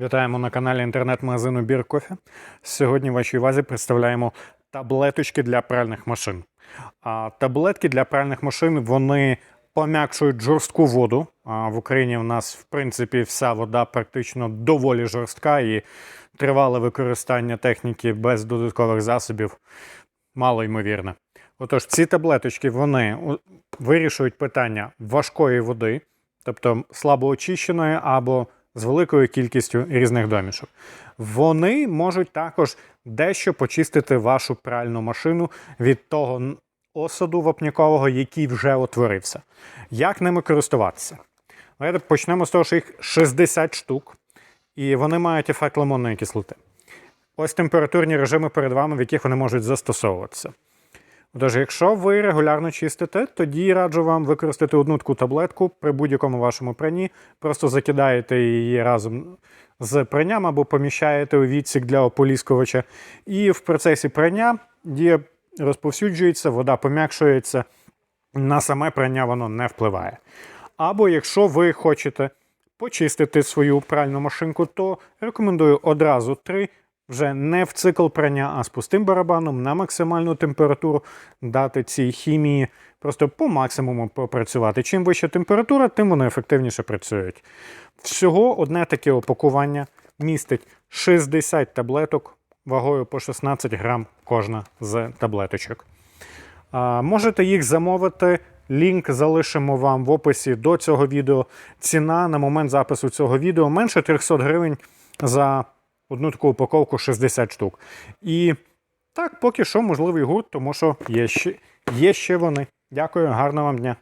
Вітаємо на каналі інтернет-магазину Бір Кофе. Сьогодні в вашій увазі представляємо таблеточки для пральних машин. А таблетки для пральних машин вони пом'якшують жорстку воду. А в Україні в нас, в принципі, вся вода практично доволі жорстка і тривале використання техніки без додаткових засобів мало ймовірне. Отож, ці таблеточки вони вирішують питання важкої води, тобто слабо очищеної або з великою кількістю різних домішок. Вони можуть також дещо почистити вашу пральну машину від того осаду вапнякового, який вже утворився. Як ними користуватися? Давайте почнемо з того, що їх 60 штук, і вони мають ефект лимонної кислоти. Ось температурні режими перед вами, в яких вони можуть застосовуватися. Тож, якщо ви регулярно чистите, тоді раджу вам використати одну таку таблетку при будь-якому вашому пранні. Просто закидаєте її разом з пранням або поміщаєте у відсік для ополіскувача. І в процесі прання дія розповсюджується, вода пом'якшується. На саме прання воно не впливає. Або якщо ви хочете почистити свою пральну машинку, то рекомендую одразу три, вже не в цикл прання, а з пустим барабаном на максимальну температуру дати цій хімії, просто по максимуму попрацювати. Чим вища температура, тим вони ефективніше працюють. Всього одне таке опакування містить 60 таблеток вагою по 16 грам кожна з таблеточок. А, Можете їх замовити. Лінк залишимо вам в описі до цього відео. Ціна на момент запису цього відео менше 300 гривень за одну таку упаковку 60 штук. І так, поки що можливий гурт, тому що є ще, є ще вони. Дякую, гарного вам дня.